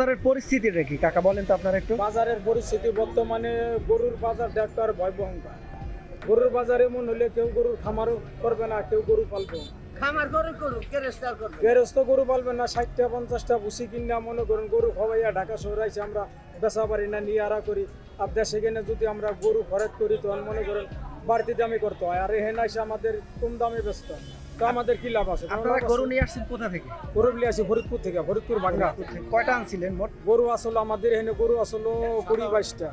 বাজারের পরিস্থিতিটা কি? কাকা বলেন তো আপনারা একটু। বাজারের পরিস্থিতি বর্তমানে গরুর বাজার ভয় ভয়ঙ্কর। গরুর বাজার এমন হলে কেউ গরুর খামারও করবে না কেউ গরু পালবে না। খামার করে করুক কেরেস্তার করবে। গেরস্ত গরু পালবে না ষাটটা পঞ্চাশটা ভুসি কিনা মনে করুন গরু খাওয়াইয়া ঢাকা শহরে আইসে আমরা বেচা পারি না নিয়ে আরা করি। আর দেশে গেলে যদি আমরা গরু খরচ করি তখন মনে করেন বাড়তি দামে করতে হয়। আর এখানে এসে আমাদের কম দামে বেচতে হয়। তো আমাদের কি লাভ আছে? আপনারা গরু নিয়ে আসছেন কোথা থেকে? গরু নিয়ে আসি ফরিদপুর থেকে ফরিদপুর বাংলা কয়টা আনছিলেন মোট? গরু আসলো আমাদের এখানে গরু আসলো কুড়ি বাইশটা।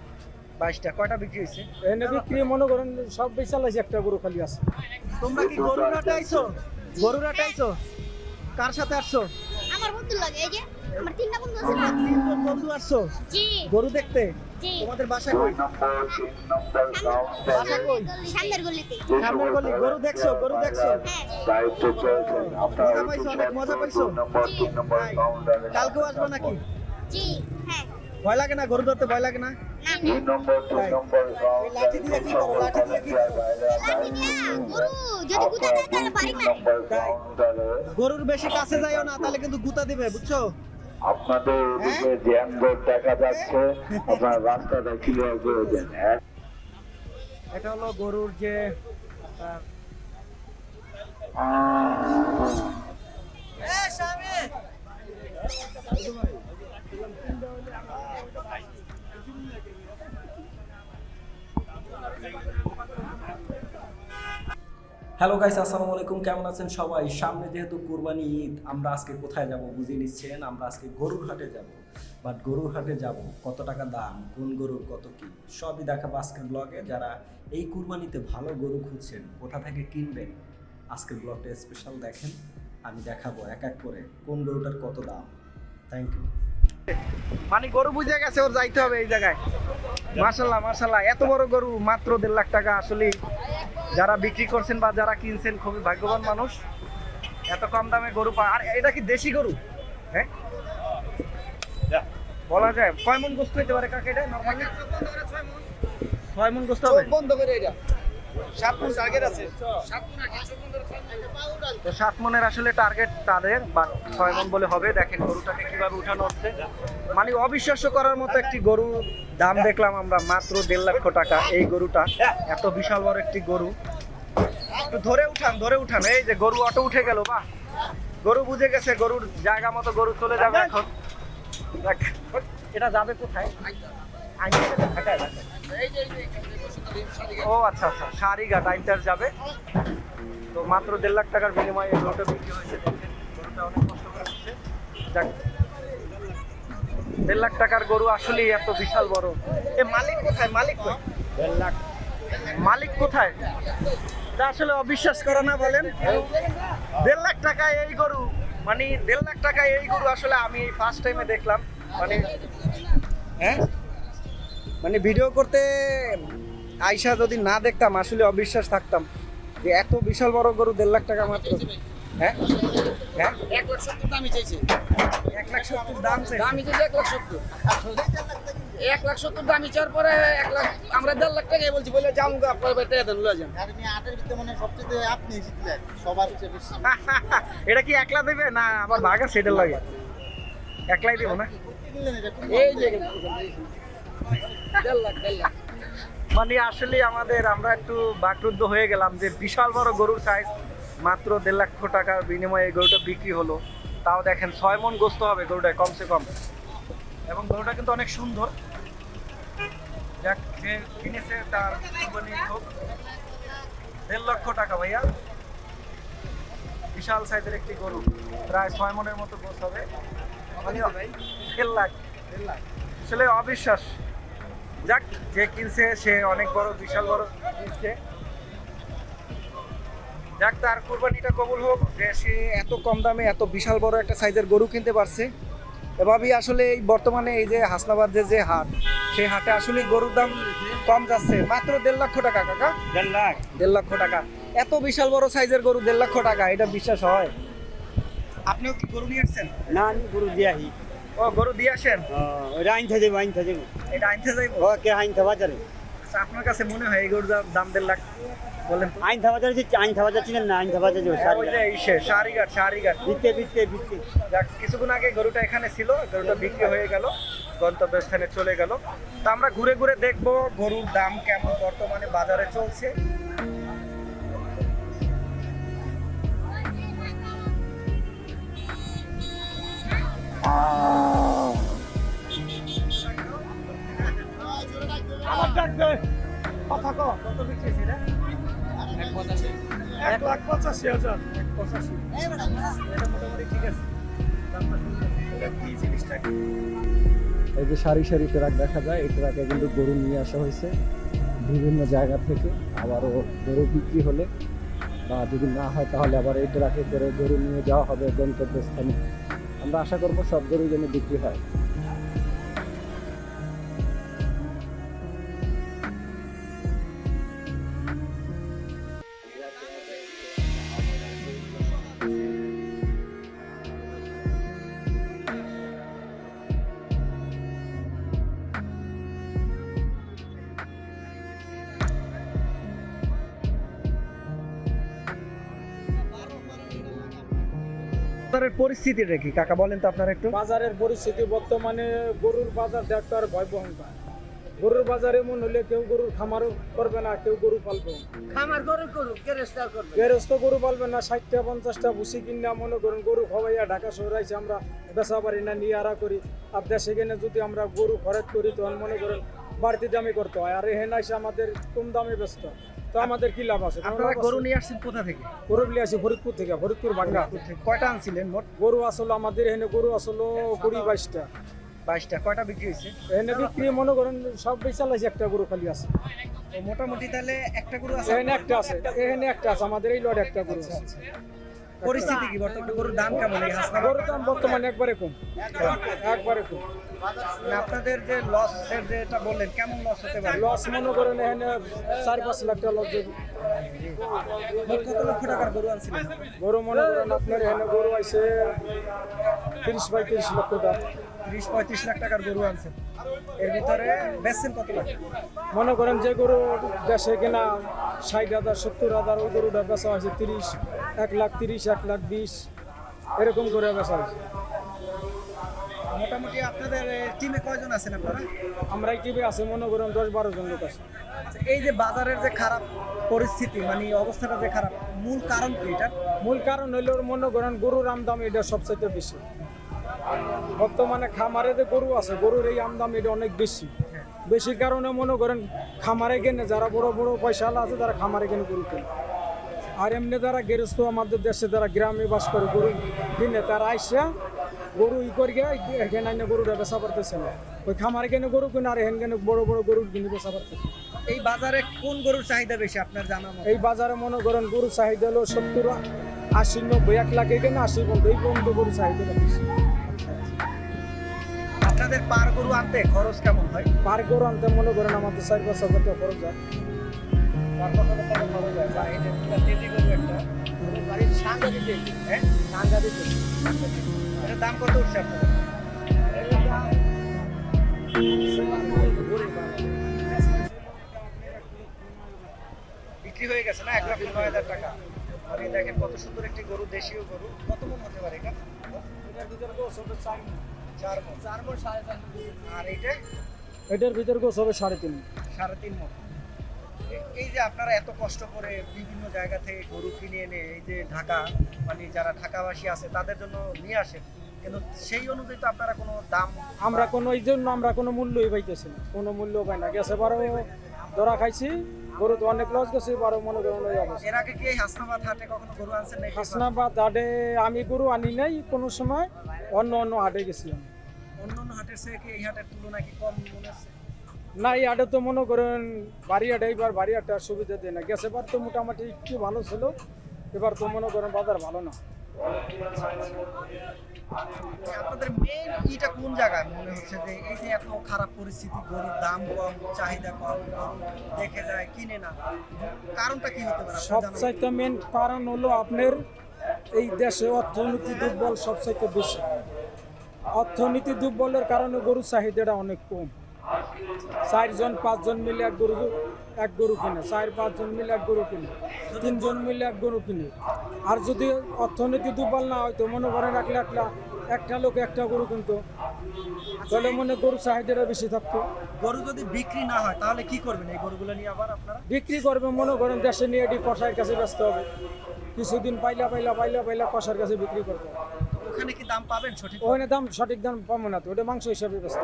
বাইশটা। কয়টা বিক্রি হয়েছে? এখানে বিক্রি মনে করেন সব বেচালাইছে একটা গরু খালি আছে। তোমরা কি গরু রাটাইছো গরু রাটাইছো কার সাথে আসছো? আমার বন্ধু লাগে এই যে। আমার তিনটা বন্ধু আছে না? তিনজন বন্ধু আসছো? জি। গরু দেখতে? জি। তোমাদের বাসা কই? বাসা কই? সামনের গলিতে। সামনের গলি। গরু দেখছ? গরু দেখছ? হ্যাঁ। মজা পাইছো? অনেক মজা পাইছো? কালকেও আসব নাকি? জি হ্যাঁ। ভয় লাগে না? গরু ধরতে ভয় লাগে না? লাঠি দিয়ে কি করো? লাঠি দিয়ে কি গরু যদি গুতা দেয় তাহলে বাড়ি গরুর বেশি কাছে যাইও না তাহলে কিন্তু গুতা দিবে বুঝছ? আপনাদের এদিকে জ্যাম রোড দেখা যাচ্ছে আপনার রাস্তাটা ক্লিয়ার করে দেন হ্যাঁ? এটা হলো গরুর যে আপনার হ্যালো গাইস আসসালামু আলাইকুম। কেমন আছেন সবাই? সামনে যেহেতু কুরবানি ঈদ, আমরা আজকে কোথায় যাব বুঝিয়ে নিচ্ছেন? আমরা আজকে গরুর হাটে যাব। বাট গরুর হাটে যাব, কত টাকা দাম, কোন গরুর কত কি, সবই দেখাবো আজকের ব্লগে যারা এই কুরবানিতে ভালো গরু খুঁজছেন, কোথা থেকে কিনবেন, আজকের ব্লগটা স্পেশাল দেখেন। আমি দেখাবো এক এক করে কোন গরুটার কত দাম। থ্যাংক ইউ মানে গরু বুঝে গেছে, ওর যাইতে হবে এই জায়গায়। এত বড় গরু মাত্র দেড় লাখ টাকা আসলে যারা বিক্রি করছেন বা যারা কিনছেন খুবই ভাগ্যবান মানুষ। এত কম দামে গরু পা আর এটা কি দেশি গরু? হ্যাঁ বলা যায় কয় মন গোস্ত হইতে পারে কাকে এটা ছয় মন গোস্ত হবে? বন্ধ করে এটা। তো সাত মনের আসলে টার্গেট তাদের বা ছয় মন বলে হবে দেখেন গরুটাকে কীভাবে উঠানো হচ্ছে মানে অবিশ্বাস্য করার মতো একটি গরু দাম দেখলাম আমরা মাত্র দেড় লক্ষ টাকা এই গরুটা এত বিশাল বড় একটি গরু একটু ধরে উঠান ধরে উঠান এই যে গরু অটো উঠে গেল বা গরু বুঝে গেছে গরুর জায়গা মতো গরু চলে যাবে এখন এটা যাবে কোথায় ঢাকায়। ও আচ্ছা আচ্ছা। সারিঘাট আইনটার যাবে। তো মাত্র দেড় লাখ টাকার বিনিময়ে এই গরুটা বিক্রি হয়েছে। দেখেন গরুটা অনেক কষ্ট করে হচ্ছে যাক। দেড় লাখ টাকার গরু আসলেই এত বিশাল বড়। এ মালিক কোথায়? মালিক কই? দেড় লাখ। মালিক কোথায়? তা আসলে অবিশ্বাস করে না বলেন। দেড় লাখ টাকায় এই গরু মানে দেড় লাখ টাকা এই গরু আসলে আমি এই ফার্স্ট টাইমে দেখলাম। মানে হ্যাঁ? মানে ভিডিও করতে আইসা যদি না দেখতাম আসলে অবিশ্বাস থাকতাম যে এত বিশাল বড় গরু দেড় লাখ টাকা মাত্র। হ্যাঁ? হ্যাঁ? এক লাখ সত্তর চাইছে। এক লাখ সত্তর দাম চাই চাইছে এক লাখ সত্তর। এক লাখ সত্তর দামি চাওয়ার পরে এক লাখ আমরা দেড় লাখ টাকাই বলছি বলে যাও গা আপনার টাকা দেন লয়ে যান। আপনি আটের ভিতরে মানে সবচেয়ে আপনি জিতলেন সবার চেয়ে বেশি। এটা কি একলা দেবে না আবার বাঘা সেটেল লাগে একলাই দেবো না? এই যে দেড় লাখ দেড় লাখ। মানে আসলে আমাদের আমরা একটু বাকরুদ্ধ হয়ে গেলাম যে বিশাল বড় গরুর সাইজ মাত্র দেড় লক্ষ টাকার বিনিময়ে এই গরুটা বিক্রি হলো। তাও দেখেন ছয় মন গোস্ত হবে গরুটায় কমসে কম। এবং গরুটা কিন্তু অনেক সুন্দর। যাক যে কিনেছে তার হোক। দেড় লক্ষ টাকা ভাইয়া। বিশাল সাইজের একটি গরু। প্রায় ছয় মনের মতো গোস্ত হবে। দেড় লাখ দেড় লাখ। আসলে অবিশ্বাস যাক যে কিনছে সে অনেক বড় বিশাল বড় কিনছে। যাক তার কোরবানিটা কবুল হোক। যে সে এত কম দামে এত বিশাল বড় একটা সাইজের গরু কিনতে পারছে। এভাবেই আসলে এই বর্তমানে এই যে হাসনাবাদের যে হাট সেই হাটে আসলে গরুর দাম কম যাচ্ছে। মাত্র দেড় লক্ষ টাকা কাকা? দেড় লাখ। দেড় লক্ষ টাকা। এত বিশাল বড় সাইজের গরু দেড় লক্ষ টাকা এটা বিশ্বাস হয়? আপনিও কি গরু নিয়ে আসছেন? না আমি গরু দিয়াহি ও গরু দিয়ে আসেন? ওইটা আইন থাকে আইন থাকে এটা আনতে যাইব? ও কে আইন থাকে বাজারে? আচ্ছা আপনার কাছে মনে হয় এই গরুর দাম- দেড় লাখ বলেন। তো? আইন থাবা যাচ্ছে আইন থাবা যাচ্ছে না? আইন থাবা যাচ্ছে হ্যাঁ, ওই যে ইসে শাড়িঘাট শাড়িঘাট বিকতে বিকতে বিকতে যাক কিছুক্ষণ আগে গরুটা এখানে ছিল গরুটা বিক্রি হয়ে গেল গন্তব্যস্থানে চলে গেল। তা আমরা ঘুরে ঘুরে দেখব গরুর দাম কেমন বর্তমানে বাজারে চলছে। এই যে সারি সারি ট্রাক দেখা যায়, এই ট্রাকে কিন্তু গরু নিয়ে আসা হয়েছে বিভিন্ন জায়গা থেকে। আবারও গরু বিক্রি হলে বা যদি না হয় তাহলে আবার এই ট্রাকে করে গরু নিয়ে যাওয়া হবে গন্তব্যস্থানে। আমরা আশা করব সব গরু যেন বিক্রি হয়। বাজারের পরিস্থিতিটা কি? কাকা বলেন তো আপনারা একটু। বাজারের পরিস্থিতি বর্তমানে গরুর বাজার দেখতে আর ভয় ভয়ঙ্কর গরুর বাজারে এমন হলে কেউ গরুর খামারও করবে না কেউ গরু পালবে। খামার গরু করুক গেরেস্টার করবে। গেরস্ত গরু পালবে না ষাটটা পঞ্চাশটা ভুসি কিনা মনে করুন গরু খাওয়াইয়া ঢাকা শহরে আইসে আমরা বেচা পারি না নিয়ে আরা করি। আর দেশে গেলে যদি আমরা গরু খরচ করি তখন মনে করেন বাড়তি দামে করতে হয়। আর এখানে এসে আমাদের কম দামে ব্যস্ত তো আমাদের কি লাভ আছে? আপনারা গরু নিয়ে আসছেন কোথা থেকে? গরু নিয়ে আসি ফরিদপুর থেকে ফরিদপুর বাংলা কয়টা আনছিলেন মোট? গরু আসলো আমাদের এখানে গরু আসলো কুড়ি বাইশটা। বাইশটা। কয়টা বিক্রি হয়েছে? এখানে বিক্রি মনে করেন সব বেচালাইছে একটা গরু খালি আছে। মোটামুটি তাহলে একটা গরু আছে এখানে একটা আছে এখানে একটা আছে আমাদের এই লড একটা গরু আছে। পরিস্থিতি কি বর্তমানে? গরুর দাম কেমন? এই হাসনা গরুর দাম বর্তমানে একবারে কম। একবারে কম। আপনাদের যে লসের যেটা বললেন কেমন লস হতে পারে? লস মনে করেন এখানে চার পাঁচ লাখ টাকা লস। কত লক্ষ টাকার গরু আনছিলেন? গরু মনে করেন আপনার এখানে গরু আছে তিরিশ বাই তিরিশ লক্ষ টাকা। ত্রিশ পঁয়ত্রিশ লাখ টাকার গরু আনছেন এর ভিতরে বেচছেন কত লাখ? মনে করেন যে গরু দেশে কেনা ষাট হাজার সত্তর হাজার ওই গরুটা বেচা হয়েছে তিরিশ এক লাখ তিরিশ এক লাখ বিশ এরকম করে বেচা হয়েছে। মোটামুটি আপনাদের টিমে কয়জন আছেন আপনারা? আমরা এই টিভি আছে মনে করেন দশ বারো জন লোক আছে। আচ্ছা, এই যে বাজারের যে খারাপ পরিস্থিতি মানে অবস্থাটা যে খারাপ মূল কারণ কি এটা মূল কারণ হইল মনে করেন গরুর আমদাম এটা সবচাইতে বেশি। বর্তমানে খামারে যে গরু আছে গরুর এই আমদাম এটা অনেক বেশি। বেশি কারণে মনে করেন খামারে কেনে যারা বড় বড় পয়সাওয়ালা আছে তারা খামারে কেনে গরু কেনে। আর এমনি যারা গেরস্ত আমাদের দেশে যারা গ্রামে বাস করে গরু কিনে তারা আইসা গরু ই করে এখানে আইনে গরুটা বেচা পারতেছে না। ওই খামারে কেনে গরু কিনে আর এখানে কেনে বড় বড় গরু কিনে বেচা পারতেছে এই বাজারে কোন গরুর চাহিদা বেশি আপনার জানা এই বাজারে মনে করেন গরু চাহিদা হলো সত্তর আশি নব্বই এক লাখ এখানে আশি পর্যন্ত এই পর্যন্ত গরু চাহিদা বেশি। আপনাদের পার গরু আনতে খরচ কেমন হয়? পার গরু আনতে মনে করেন আমাদের চার পাঁচ হাজার টাকা খরচ হয়। চার পাঁচ হাজার টাকা খরচ হয়। বা এই যে গরু একটা বাড়ির সাংঘাতিক তেজি, হ্যাঁ? সাংঘাতিক তেজি। এটার দাম কত উঠছে আপনাদের? বিক্রি হয়ে গেছে না? এক লাখ নয় হাজার টাকা। এই দেখেন কত সুন্দর একটি গরু দেশীয় গরু। কত মন হতে পারে এটা? চার মন চার মন সাড়ে চার আর এইটা? এটার ভিতর গোছ হবে সাড়ে তিন সাড়ে তিন মন এই যে আপনারা এত কষ্ট করে বিভিন্ন জায়গা থেকে গরু কিনে এনে এই যে ঢাকা মানে যারা ঢাকাবাসী আছে তাদের জন্য নিয়ে আসেন। কিন্তু সেই অনুযায়ী তো আপনারা কোনো দাম আমরা কোনো এই জন্য আমরা কোনো মূল্যই পাইতেছি না। কোনো মূল্য পাই না। গেছে বারো ধরা খাইছি গরু তো অনেক লস গেছে বারো মনে করেন ওই অবস্থা। এর আগে কি হাসনাবাদ হাটে কখনো গরু আনছেন নাকি? হাসনাবাদ হাটে আমি গরু আনি নাই কোনো সময়। অন্য অন্য হাটে গেছিলাম অন্য অন্য হাটের চেয়ে কি এই হাটের তুলনায় কি কম মনে হচ্ছে? না এই হাটে তো মনে করেন বাড়ি হাটে এবার বাড়ি হাটে আর সুবিধা দেয় না। গেছে বার তো মোটামুটি একটু ভালো ছিল এবার তো মনে করেন বাজার ভালো না। আপনাদের মেইন ইটা কোন জায়গায় মনে হচ্ছে যে এই যে এত খারাপ পরিস্থিতি গরুর দাম কম চাহিদা কম দেখে যায় কিনে না? কারণটা কি হতে পারে? সবচাইতে মেন কারণ হলো আপনার এই দেশে অর্থনীতি দুর্বল সবচাইতে বেশি। অর্থনীতি দুর্বলের কারণে গরুর চাহিদাটা অনেক কম। চারজন পাঁচজন মিলে এক গরু এক গরু কিনে চার পাঁচজন মিলে এক গরু কিনে তিনজন মিলে এক গরু কিনে। আর যদি অর্থনীতি দুর্বল না হয়তো মনে করেন এক লাখ লাখ একটা লোক একটা গরু কিনতো। তাহলে মনে গরু চাহিদাটা বেশি থাকতো। গরু যদি বিক্রি না হয় তাহলে কি করবেন এই গরুগুলো নিয়ে আবার আপনারা? বিক্রি করবে মনে করেন দেশে নিয়ে এটি কষার কাছে ব্যস্ত হবে। কিছুদিন পাইলা পাইলা পাইলা পাইলা কষার কাছে বিক্রি করতে হবে। ওখানে কি দাম পাবেন সঠিক? ওখানে দাম সঠিক দাম পাবো না তো ওটা মাংস হিসাবে ব্যস্ত।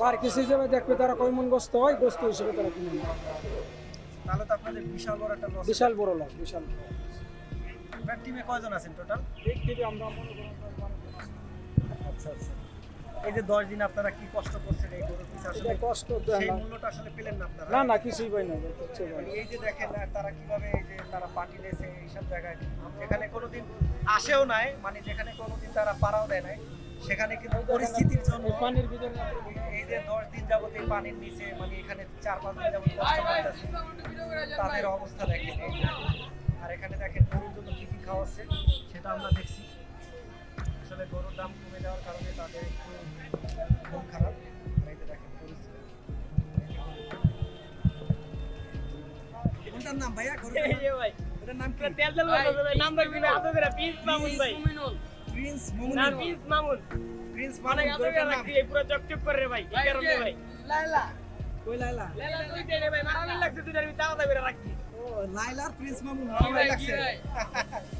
পার কেজি হিসেবে দেখবে তারা কয় মন গোস্ত হয় গোস্ত হিসেবে তারা কিনে নেবে তাহলে তো আপনাদের বিশাল বড় একটা লস বিশাল বড় লস বিশাল টিমে কয়জন আছেন টোটাল ব্যক্তিতে আমরা মনে আচ্ছা আচ্ছা। এই যে দশ দিন আপনারা কি কষ্ট করছেন এই গরুর পিছনে আসলে কষ্ট সেই। মূল্যটা আসলে পেলেন না আপনারা না না কিছুই পাই না মানে। এই যে দেখেন তারা কীভাবে এই যে তারা পার্টি লেছে এইসব জায়গায় যেখানে কোনোদিন আসেও নাই মানে যেখানে কোনোদিন তারা পাড়াও দেয় নাই সেখানে কিন্তু পরিস্থিতির জন্য এই পানির ভিতরে এই যে দশ দিন যাবত এই পানির নিচে মানে এখানে চার পাঁচ দিন যাবত কষ্ট করতেছে তাদের অবস্থা দেখেন আর এখানে দেখেন গরুর জন্য কি কি খাওয়াচ্ছে সেটা আমরা দেখছি দাম কমে যাওয়ার কারণে তাদের একটু মন খারাপ। কোনটার নাম ভাইয়া? গরুর এটার নাম কি? প্রিন্স মামুন কই লাইলা ও লাইলার প্রিন্স মামুন ভালো লাগছে।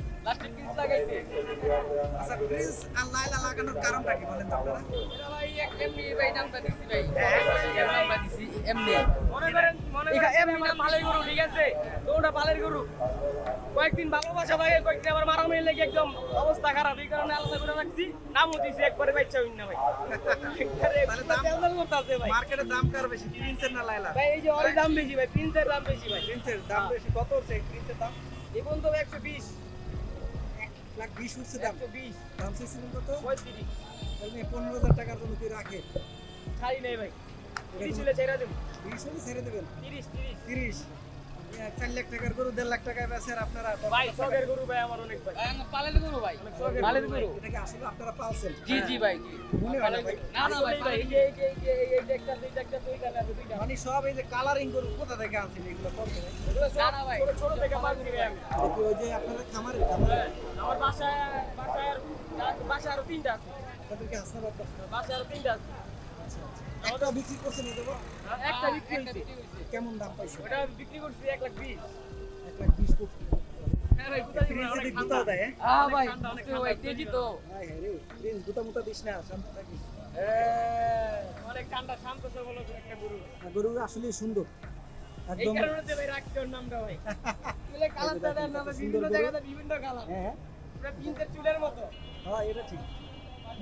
আচ্ছা প্রিন্স আর লাইলা লাগানোর কারণটা কি বলেন তো আপনারা? কয়েকদিন ভালোবাসা থাকে কয়েকদিন আবার মারামারি লেগে একদম অবস্থা খারাপ। এই কারণে আলাদা করে রাখছি। নামও দিছি একবারে বাচ্চা হইন না ভাই। ভাই। মার্কেটের দাম কার বেশি প্রিন্সের না লাইলা ভাই এই যে ওর দাম বেশি ভাই প্রিন্সের দাম বেশি ভাই। প্রিন্সের দাম বেশি কত হচ্ছে এই প্রিন্সের দাম? এখন তো একশো বিশ। লাখ বিশ উঠছে দাম। বিশ। দাম চেয়েছিলেন কত? পঁয়ত্রিশ। পনেরো হাজার টাকার জন্য কি রাখে? খাই নেই ভাই। হলে ছেড়ে দেবেন বিশ হলে ছেড়ে দেবেন? তিরিশ তিরিশ। তিরিশ। চার লাখ টাকার গরু দেড় লাখ টাকায় বেচেন আপনারা ভাই শখের গরু ভাই আমার অনেক ভাই। পালের গরু ভাই। পালের গরু গরু। এটা কি আসলে আপনারা পালছেন? জি জি ভাই জি। না না না ভাই এই এই যে এই যে এই যে একটা দুইটা একটা দুইটা আছে দুইটা। মানে সব এই যে কালারিং গরু কোথা থেকে আনছেন? এগুলো কত না, না ভাই। ছোট ছোট থেকে পালছি ভাই আমি। ওই যে আপনারা খামারে খামারে? আমার বাসায় বাসায় আর বাসায় আরও তিনটা আছে। তাদেরকে হাসনাবাদ বাসায় আরও তিনটা আছে। একটা বিক্রি করছেন এই দেবো একটা বিক্রি হয়েছে। কেমন দাম পাইছে? ওটা বিক্রি করছি এক লাখ বিশ। এক লাখ বিশ কোটি হ্যাঁ হ্যাঁ? হ্যাঁ হায় হায় হ্যাঁ, গরু। গরু আসলে সুন্দর। একদম নামটা ভাই। না বিভিন্ন জায়গাতে বিভিন্ন কালার। হ্যাঁ হ্যাঁ। চুলের মতো। হ্যাঁ এটা ঠিক।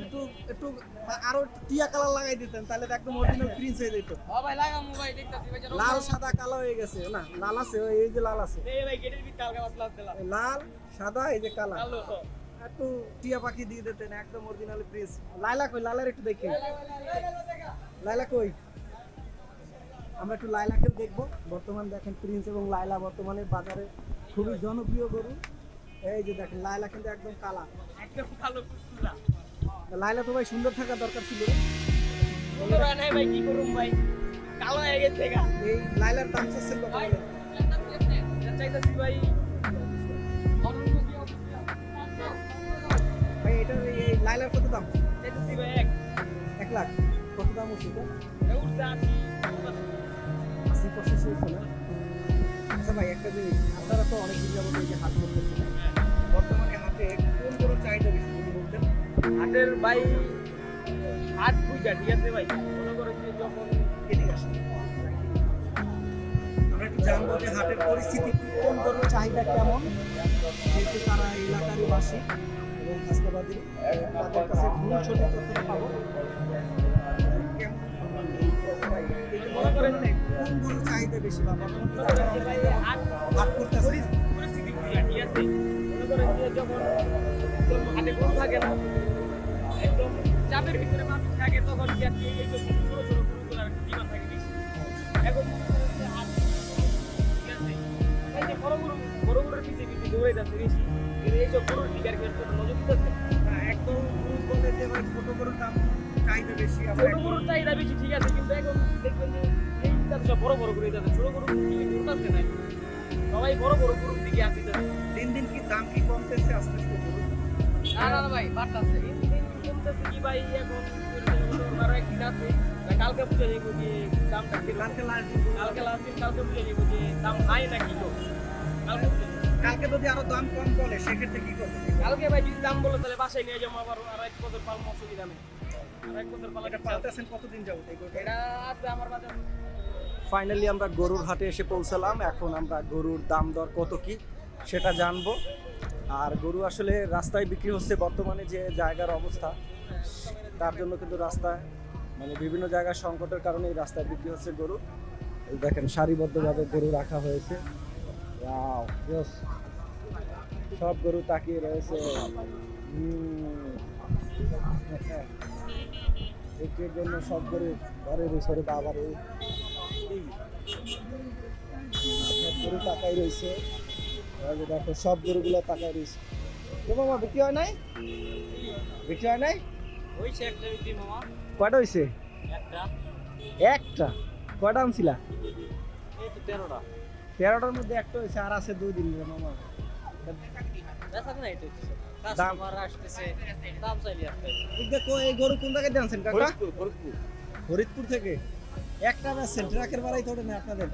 একটু একটু আরও টিয়া কালার লাগাই দিতেন তাহলে তো একদম অরিজিনাল প্রিন্স হয়ে যেত। ভাই লাগামু ভাই দেখতাছি। ভাই লাল সাদা কালো হয়ে গেছে না লাল আছে এই যে লাল আছে। এই ভাই গেটের ভিতরে হালকা পাতলা দিলাম লাল। সাদা এই যে কালা। কালো একটু টিয়া পাখি দিয়ে দিতেন একদম অরিজিনাল প্রিন্স লাইলা কই? লালার একটু দেখি। লাইলা কই? আমরা একটু লাইলাকেও দেখব। বর্তমান দেখেন প্রিন্স এবং লাইলা বর্তমানে বাজারে খুবই জনপ্রিয় গরু। এই যে দেখেন লাইলা কিন্তু একদম কালা। একদম কালো লাইলা তো ভাই সুন্দর থাকা দরকার ছিল। সুন্দর হয় নাই ভাই কি করুম ভাই? কালো হয়ে গেছে গা। এই লাইলার দাম কত চাইতেছি ভাই। ভাই এটা এই লাইলার কত দাম? চাইতেছি ভাই এক। এক লাখ। কত দাম হচ্ছে এটা? এটা উঠছে আশি। আশি পঁচাশি হচ্ছে না? আচ্ছা ভাই একটা জিনিস আপনারা তো অনেক দিন যাবত এই যে হাট করতেছেন বর্তমানে হাতে কোন গরুর চাহিদা বেশি? হাটের ভাই হাট পূজা ঠিক আছে ভাই? মনে করো যে যখন এদিকে আসেন আমরা একটু জানব যে হাটের পরিস্থিতি, কোন গরুর চাহিদা কেমন? যেহেতু তারা এলাকারই বাসী এবং হাসনাবাদী, তাদের কাছে ভুল সঠিক তথ্য পাবো। মনে করেন কোন গরুর চাহিদা বেশি বা হাট হাট করতেছে? পরিস্থিতি পূজা ঠিক আছে? মনে করেন যে যখন হাটে গোস্ত থাকে না চাপের ভিতরে মানুষ থাকে তখন এই থাকে বেশি এখন? এই বড় গরু বড় যাচ্ছে বেশি এইসব গরুর গরু ছোট গরুর চাহিদা বেশি ঠিক আছে কিন্তু এখন দেখবেন এই সব বড় বড় গরু যাচ্ছে ছোট গরু বড় বড় গরুর দিকে আসতেছে দিন দিন কি দাম কি কমতেছে, আস্তে আস্তে গরুর? না না না ভাই, বাড়তাছে কমতেছে কি ভাই এখন আরও একদিন আছে। কালকে বুঝে যাইব যে দামটা কালকে লাস্ট কালকে লাস্ট দিন কালকে বুঝে যাইব যে দাম হাই না কি লোক কালকে যদি আরও দাম কম বলে সেক্ষেত্রে কি করবে? কালকে ভাই যদি দাম বলে তাহলে বাসায় নিয়ে যাব আবার আর এক বছর পালম অসুবিধা নেই আর এক বছর পালা এটা পাল্টাছেন কতদিন যাব এটা আছে আমার বাজার। ফাইনালি আমরা গরুর হাটে এসে পৌঁছালাম। এখন আমরা গরুর দাম দর কত কি সেটা জানব। আর গরু আসলে রাস্তায় বিক্রি হচ্ছে বর্তমানে যে জায়গার অবস্থা, তার জন্য কিন্তু রাস্তায় মানে বিভিন্ন জায়গার সংকটের কারণে এই রাস্তায় বিক্রি হচ্ছে গরু। দেখেন, সারিবদ্ধভাবে গরু রাখা হয়েছে। সব গরু তাকিয়ে রয়েছে। হুম। জন্য সব গরু ঘরে রয়েছে বাবার গরু তাকাই রয়েছে। দেখো সব গরুগুলো তাকাই রয়েছে তো মামা বিক্রি হয় নাই? বিক্রি হয় নাই? হইছে একটা বিক্রি মামা। কয়টা হয়েছে একটা। একটা? কয়টা আনছিলা? এই তো তেরোটা। তেরোটার মধ্যে একটা হয়েছে আর আছে দুই দিন মামা। ফরিদপুর থেকে। একটা ট্রাকের বাড়াই তো না আপনাদের।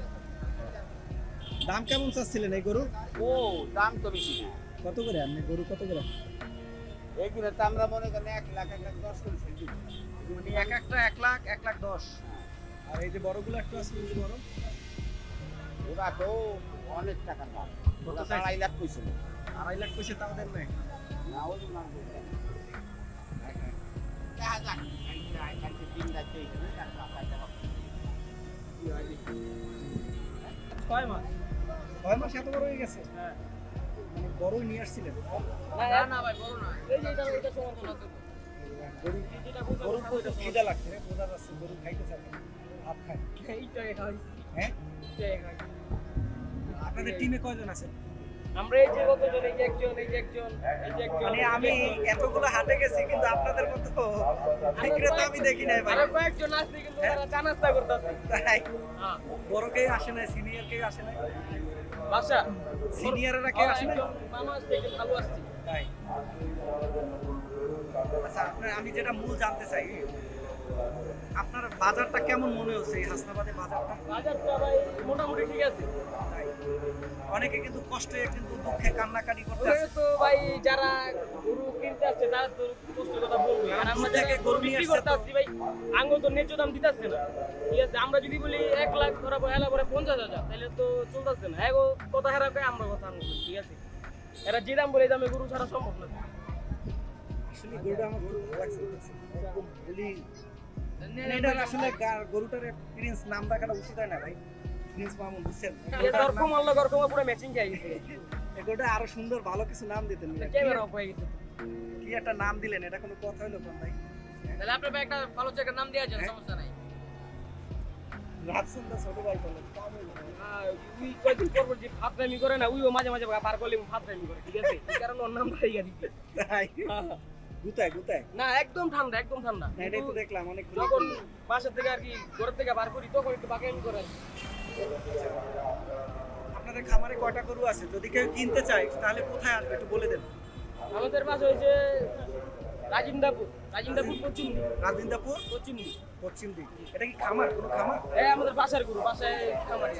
দাম কেমন চাচ্ছিলেন এই গরু? ও দাম তো বেশি। না কত করে? আপনি গরু কত করে? এইগুলো তো আমরা মনে করেন এক লাখ এক লাখ দশ করে ছেড়ে মানে এক একটা এক লাখ এক লাখ দশ। আর এই যে বড়গুলো একটু আছে বড়? ওরা তো অনেক টাকা দাম। ওরা আড়াই লাখ কইছিল আড়াই লাখ পয়সা তাও দেন নাই। না ওই না। দেখা যাক। তিন লাখ টাকা। কি ছয় মাস? ছয় মাস এত বড় হয়ে গেছে? মানে বড়ই নিয়ে আসছিলেন? না না ভাই বড় না। এই যে এটা এটা সমান আছে গরু গরু প্রচুর খিদা লাগছে বোঝা যাচ্ছে গরু খাইতে চাবে ভাত খায়। এইটাই খাইছি হ্যাঁ। এইটাই খাইছি আপনাদের টিমে কয়জন আছে? আমরা এই যে কতজন এই একজন এই একজন এই একজন মানে আমি এতগুলো হাটে গেছি কিন্তু আপনাদের মতো বিক্রেতা আমি দেখি নাই ভাই। আরও কয়েকজন আছে কিন্তু তারা চা নাস্তা করতেছে। তাই। হ্যাঁ। বড় কেউ আসে নাই সিনিয়র কেউ আসে নাই। বাসা সিনিয়ররা কে আসে মামা থেকে ভালো আসছে। তাই। আচ্ছা আপনার আমি যেটা মূল জানতে চাই আপনার বাজারটা কেমন মনে হচ্ছে এই হাসনাবাদের বাজারটা? বাজারটা ভাই মোটামুটি ঠিক আছে। অনেকে কিন্তু কষ্টে কিন্তু দুঃখে কান্নাকাটি করতে তো ভাই যারা গরু কিনতে আসছে তারা তো কষ্টের কথা বলবে। আর আমরা দূর গরু গরু বিক্রি করতে আসছি ভাই আঙ্গ তো ন্যায্য দাম দিতেছে না। ঠিক আছে আমরা যদি বলি এক লাখ ধরা এলা পরে পঞ্চাশ হাজার তাহলে তো চলতেছে না। এগো কথা হারা কয় আমরা কথা আনব ঠিক আছে? এরা যে দাম বলে এই দামে গরু ছাড়া সম্ভব না। আসলে গরুটা আমার খুব ভালো লাগছে একদম বলি আসলে গরুটার প্রিন্স নাম রাখাটা উচিত হয় না ভাই। প্রিন্স মামুন বুঝছেন? এ আল্লাহ দরকম পুরো ম্যাচিং খেয়ে গেছে। গরুটা আরও সুন্দর ভালো কিছু নাম দিতেন ক্যামেরা অফ হয়ে গেছে। কি একটা নাম দিলেন? এটা কোনো কথা হইল কোন ভাই? তাহলে আপনার ভাই একটা ভালো জায়গার নাম দেওয়া যায় সমস্যা নাই। রাজসুন দা ছোট ভাই বলেন উই কয়দিন পর যে ফাতরামি করে না উইও মাঝে মাঝে পার করলে ফাতরামি করে ঠিক আছে? এই কারণে ওর নাম ভাইয়া দিতে তাই? গুতায় গুতায়? না একদম ঠান্ডা একদম ঠান্ডা। না এটাই তো দেখলাম অনেক যখন বাসা থেকে আর কি ঘর থেকে বার করি তখন একটু বাকি করে আপনাদের খামারে কয়টা গরু আছে? যদি কেউ কিনতে চায় তাহলে কোথায় আসবে? একটু বলে দেন। আমাদের বাসা হয়েছে রাজিন্দাপুর। রাজিন্দাপুর পশ্চিম দিক। রাজেন্দ্রপুর পশ্চিম দিক। পশ্চিম দিক। এটা কি খামার? কোনো খামার? এই আমাদের বাসার গুরু বাসায় খামারি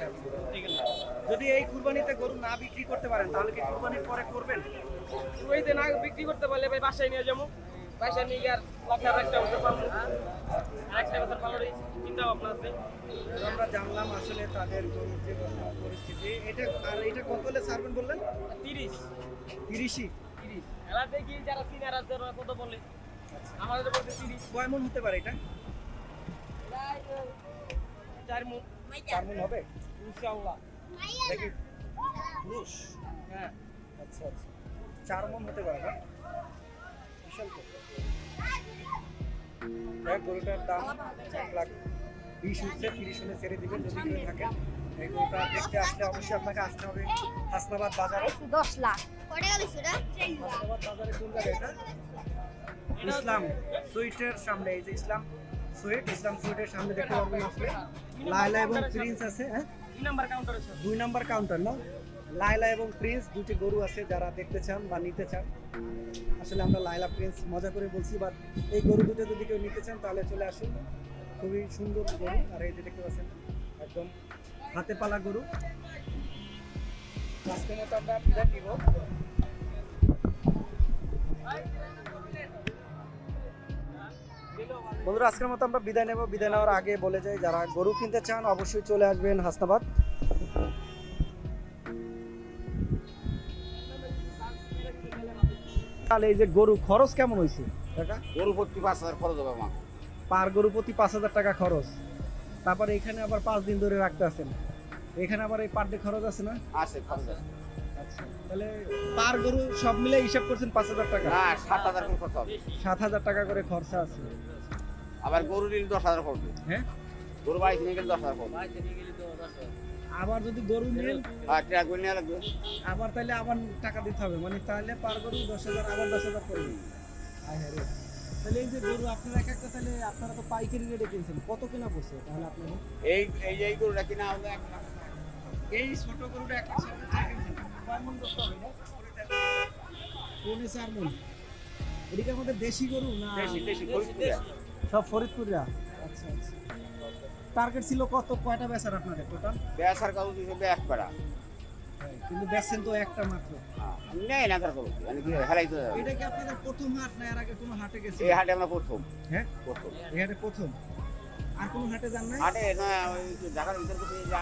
যদি এই কুরবানিতে গরু না বিক্রি করতে পারেন তাহলে কি কুরবানির পরে করবেন? ওইতে না বিক্রি করতে পারলে ভাই বাসায় নিয়ে যাব। বাসায় নিয়ে গিয়ে আর লাখের একটা বছর পাবো আর একটা বছর পালার চিন্তা ভাবনা আছে। আমরা জানলাম আসলে তাদের গরুর যে পরিস্থিতি। এটা আর এটা কত হলে ছাড়বেন বললেন? তিরিশ। তিরিশই? খেলা দেখি যারা সিনিয়র আছে বলে? আমাদের বলতে তিরিশ। কয় মন হতে পারে এটা? চার হবে? ইনশাআল্লাহ। হ্যাঁ। আচ্ছা আচ্ছা। চার হতে পারে না? বিশাল বিশ হচ্ছে তিরিশ হলে ছেড়ে দিবেন যদি থাকে। এই গরুটা দেখতে আসলে অবশ্যই আপনাকে আসতে হবে। হাসনাবাদ বাজারে। দশ লাখ। কটা গেল সেটা। হাসনাবাদ বাজারে কোন জায়গায় এটা ইসলাম সুইটের সামনে এই যে ইসলাম সুইট ইসলাম সুইটের সামনে দেখতে পারবেন আসলে লায়লা এবং প্রিন্স আছে হ্যাঁ? দুই নাম্বার কাউন্টারে স্যার দুই নাম্বার কাউন্টার না? লায়লা এবং প্রিন্স দুটি গরু আছে যারা দেখতে চান বা নিতে চান। আসলে আমরা লায়লা প্রিন্স মজা করে বলছি বাট এই গরু দুটো যদি কেউ নিতে চান তাহলে চলে আসুন। খুবই সুন্দর গরু। আর এই যে দেখতে পাচ্ছেন একদম হাতে পালা গরু। আজকের মতো আমরা বিদায় নিব। বন্ধুরা আজকের মতো আমরা বিদায় নেব। বিদায় নেওয়ার আগে বলে যাই যারা গরু কিনতে চান অবশ্যই চলে আসবেন হাসনাবাদ। তাহলে এই যে গরু খরচ কেমন হয়েছে টাকা গরু প্রতি পাঁচ হাজার খরচ হবে আমার। পার গরু প্রতি পাঁচ হাজার টাকা খরচ। তারপরে এখানে আবার পাঁচ দিন ধরে রাখতে আছেন। এখানে আবার এই পার ডে খরচ আছে না? আছে খরচ আছে। আচ্ছা তাহলে পার গরু সব মিলে হিসাব করছেন পাঁচ হাজার টাকা? না সাত হাজার করে খরচ হবে। সাত হাজার টাকা করে খরচা আছে। আবার গরু নিলে দশ হাজার পড়বে। হ্যাঁ? গরু বাইশ নিয়ে গেলে দশ হাজার পড়বে। আবার যদি গরু নেন? আর ট্রাক নেওয়া লাগবে। আবার তাহলে আবার টাকা দিতে হবে। মানে তাহলে পার গরু দশ হাজার আবার দশ হাজার হ্যাঁ রে। তাহলে এই যে গরু আপনারা এক একটা তাহলে আপনারা তো পাইকারি রেটে কিনছেন। কত কেনা পড়ছে তাহলে আপনাদের? এই এই এই গরুটা কিনা হলো এক লাখ এই ছোট গরুটা কিনছেন। কয় মন করতে হবে না? পৌনে চার মন এদিকে আমাদের দেশি গরু না দেশি দেশি সব ফরিদপুরিয়া? আচ্ছা আচ্ছা। টার্গেট ছিল কত? কয়টা বেচার আপনাদের টোটাল বেসার কাগজ দিছে ব্যাস করা কিন্তু বেচছেন তো একটা মাত্র। নেই না তার মানে কি হেলাই তো এটা কি আপনাদের প্রথম হাট না এর আগে কোনো হাটে গেছে এই হাটে আমরা প্রথম। হ্যাঁ? প্রথম। এই হাটে প্রথম? আর কোনো হাটে যান নাই? হাটে না ওই ঢাকার ভিতর করছি যা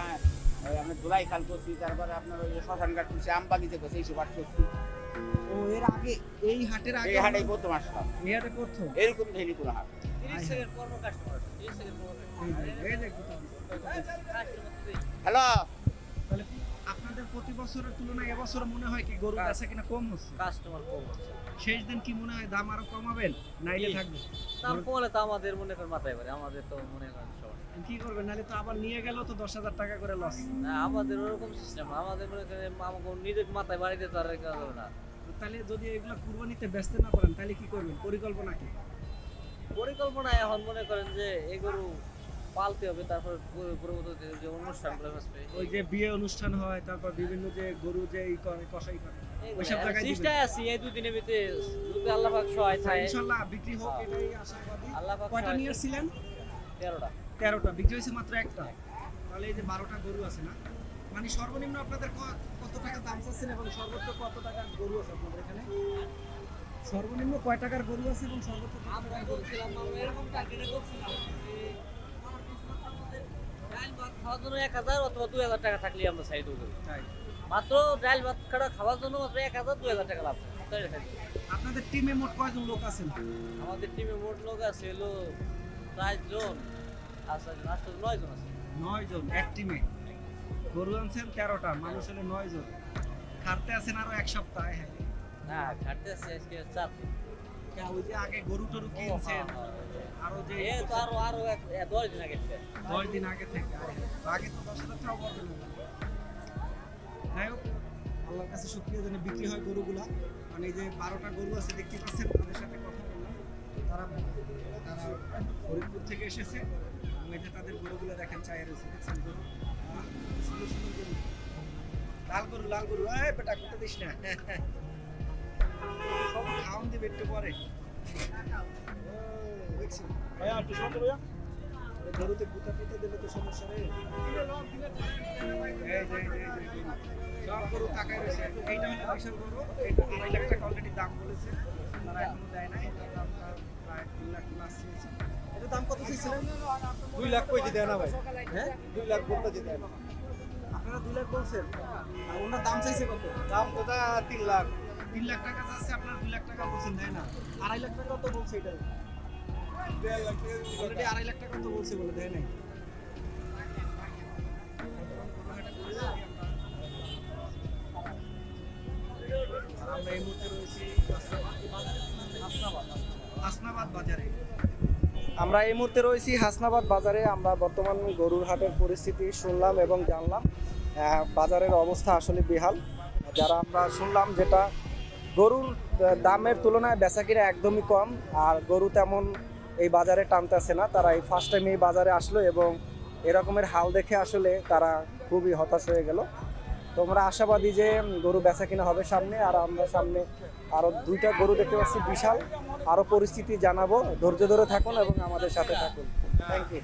আমরা ধুলাই খাল করছি তারপরে আপনার ওই শ্মশান ঘাট করছি আম করছি এইসব হাট করছি। ও এর আগে এই হাটের আগে এই হাটেই প্রথম আসলাম। এই হাটে প্রথম? এরকম কোনো হাট। হ্যালো? তাহলে আপনাদের প্রতি বছরের তুলনায় এবছর মনে হয় কি গরু বেচা কিনা কম হচ্ছে? কাস্টমার কম আছে শেষ দিন কি মনে হয় দাম আরও কমাবেন? নাইলে থাকবে। দাম কমলে তো আমাদের মনে করেন মাথায় পারে আমাদের তো মনে করেন সবাই কি করবেন? নাহলে তো আবার নিয়ে গেলেও তো দশ হাজার টাকা করে লস না আমাদের ওরকম সিস্টেম আমাদের মনে করেন আমাকে নিজের মাথায় বাড়িতে তো আর কেউ যাবে না। তাহলে যদি এগুলো কুরবানিতে ব্যস্ত না পারেন তাহলে কি করবেন? পরিকল্পনা কি? পরিকল্পনা এখন মনে করেন যে এই গরু পালতে হবে তারপর পরবর্তীতে যে অনুষ্ঠানগুলো আসবে ওই যে বিয়ে অনুষ্ঠান হয় তারপর বিভিন্ন যে গরু যে ই করে কষাই করে ওইসব জায়গায়। চেষ্টায় আছি এই দুদিনের ভিতরে যদি আল্লাহ পাক সহায় থাকে। ইনশাল্লাহ বিক্রি হোক এটাই আশাবাদী। আল্লাহ পাক কয়টা নিয়ে এসেছিলেন তেরোটা। তেরোটা বিক্রি হয়েছে মাত্র একটা। তাহলে এই যে বারোটা গরু আছে না মানে সর্বনিম্ন আপনাদের কত টাকা দাম চাচ্ছেন এবং সর্বোচ্চ কত টাকার গরু আছে আপনাদের এখানে? সর্বনিম্ন কয় টাকার গরু আছে এবং সর্বোচ্চ কত টাকার গরু আছে? এরকম টার্গেটে করছিলাম ডাল ভাত খাওয়ার জন্য এক হাজার অথবা দুই হাজার টাকা থাকলে আমরা সাইড তাই। মাত্র ডাল ভাত খাওয়া খাওয়ার জন্য মাত্র এক হাজার দুই হাজার টাকা লাভ আপনাদের টিমে মোট কয়জন লোক আছেন? আমাদের টিমে মোট লোক আছে হলো চার জন আচ্ছা আটটা নয় জন আছে। নয় জন এক টিমে গরু আনছেন তেরোটা মানুষ হলে নয় জন। খাটতে আছেন আরও এক সপ্তাহ। হ্যাঁ না খাটতে আছে আজকে চার ওই যে আগে গরু টরু কিনছেন আরও যে আরও আরও দশ দিন আগে দশ দিন আগে থেকে আগে তো দশ হাজার টাকা পাবেন যাই হোক আল্লাহর কাছে শুক্রিয়া জানি বিক্রি হয় গরুগুলা। মানে যে বারোটা গরু আছে দেখতে পাচ্ছেন তাদের সাথে কথা বললাম। তারা তারা ফরিদপুর থেকে এসেছে। এই যে তাদের গরুগুলো দেখেন চায় রয়েছে দেখছেন গরু সুন্দর সুন্দর গরু লাল গরু লাল গরু। এই বেটা কোথা দিস না। সব খাওয়ান দিবে একটু পরে। দেখছেন এই গরুতে গুতা টুতা দিলে তো সমস্যা নেই। এই যে, এই যে, এই যে, এই। যে, সব গরু তাকায় রয়েছে। এইটা হলো বিশাল গরু। এটা আড়াই লাখ টাকা অলরেডি দাম বলেছে। তারা এখনও দেয় নাই। এটার দামটা প্রায় তিন লাখ প্লাস চেয়েছে এটার দাম কত চেয়েছিলেন দুই লাখ কইতে দেয় না ভাই? হ্যাঁ? দুই লাখ বলতে দেয় না। আপনারা দুই লাখ বলছেন? আর ওনার দাম চাইছে কত? দাম তা তিন লাখ। তিন লাখ টাকা চাচ্ছে আপনারা দুই লাখ টাকা বলছেন দেয় না? আড়াই লাখ টাকা তো বলছে এটা আমরা এই মুহূর্তে রয়েছি হাসনাবাদ বাজারে। আমরা বর্তমান গরুর হাটের পরিস্থিতি শুনলাম এবং জানলাম। বাজারের অবস্থা আসলে বেহাল। যারা আমরা শুনলাম যেটা গরুর দামের তুলনায় বেচা কিনা একদমই কম, আর গরু তেমন এই বাজারে টানতেছে না, তারা এই ফার্স্ট টাইম এই বাজারে আসলো এবং এরকমের হাল দেখে আসলে তারা খুবই হতাশ হয়ে গেল। তো আমরা আশাবাদী যে গরু বেচা কিনা হবে সামনে আর আমরা সামনে আরও দুইটা গরু দেখতে পাচ্ছি বিশাল। আরও পরিস্থিতি জানাব, ধৈর্য ধরে থাকুন এবং আমাদের সাথে থাকুন। থ্যাংক ইউ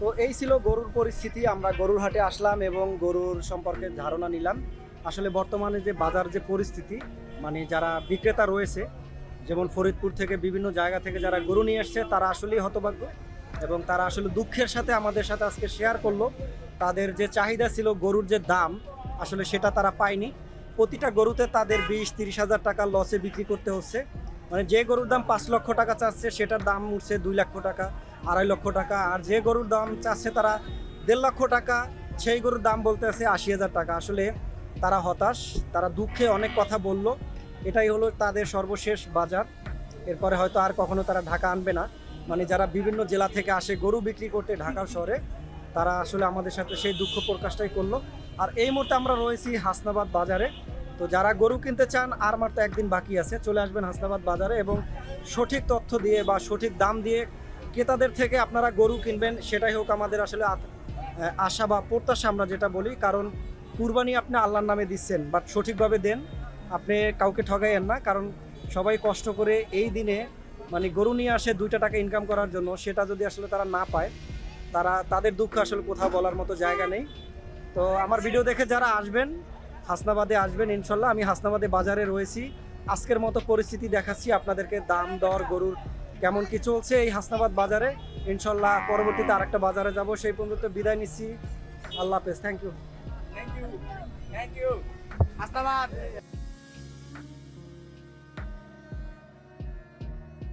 তো এই ছিল গরুর পরিস্থিতি, আমরা গরুর হাটে আসলাম এবং গরুর সম্পর্কে ধারণা নিলাম। আসলে বর্তমানে যে বাজার যে পরিস্থিতি মানে যারা বিক্রেতা রয়েছে যেমন ফরিদপুর থেকে বিভিন্ন জায়গা থেকে যারা গরু নিয়ে এসছে তারা আসলেই হতভাগ্য এবং তারা আসলে দুঃখের সাথে আমাদের সাথে আজকে শেয়ার করল। তাদের যে চাহিদা ছিল গরুর যে দাম, আসলে সেটা তারা পায়নি। প্রতিটা গরুতে তাদের বিশ তিরিশ হাজার টাকা লসে বিক্রি করতে হচ্ছে। মানে যে গরুর দাম পাঁচ লক্ষ টাকা চাচ্ছে, সেটার দাম উঠছে দুই লক্ষ টাকা, আড়াই লক্ষ টাকা। আর যে গরুর দাম চাচ্ছে তারা দেড় লক্ষ টাকা, সেই গরুর দাম বলতে আছে আশি হাজার টাকা। আসলে তারা হতাশ, তারা দুঃখে অনেক কথা বলল। এটাই হলো তাদের সর্বশেষ বাজার। এরপরে হয়তো আর কখনো তারা ঢাকা আনবে না। মানে যারা বিভিন্ন জেলা থেকে আসে গরু বিক্রি করতে ঢাকা শহরে, তারা আসলে আমাদের সাথে সেই দুঃখ প্রকাশটাই করল। আর এই মুহূর্তে আমরা রয়েছি হাসনাবাদ বাজারে। তো যারা গরু কিনতে চান, আর মাত্র একদিন বাকি আছে, চলে আসবেন হাসনাবাদ বাজারে এবং সঠিক তথ্য দিয়ে বা সঠিক দাম দিয়ে ক্রেতাদের থেকে আপনারা গরু কিনবেন, সেটাই হোক আমাদের আসলে আশা বা প্রত্যাশা আমরা যেটা বলি। কারণ কুরবানি আপনি আল্লাহর নামে দিচ্ছেন বাট সঠিকভাবে দেন। আপনি কাউকে ঠগাইয়েন না, কারণ সবাই কষ্ট করে এই দিনে মানে গরু নিয়ে আসে দুইটা টাকা ইনকাম করার জন্য, সেটা যদি আসলে তারা না পায়, তারা, তাদের দুঃখ আসলে কোথাও বলার মতো জায়গা নেই। তো আমার ভিডিও দেখে যারা আসবেন, হাসনাবাদে আসবেন, ইনশাল্লাহ আমি হাসনাবাদে বাজারে রয়েছি। আজকের মতো পরিস্থিতি দেখাচ্ছি, আপনাদেরকে দাম, দর, গরুর কেমন কি চলছে এই হাসনাবাদ বাজারে। ইনশাল্লাহ পরবর্তীতে আরেকটা বাজারে যাব, সেই পর্যন্ত বিদায় নিচ্ছি। আল্লাহ হাফেজ thank you thank you thank you Hasnabad.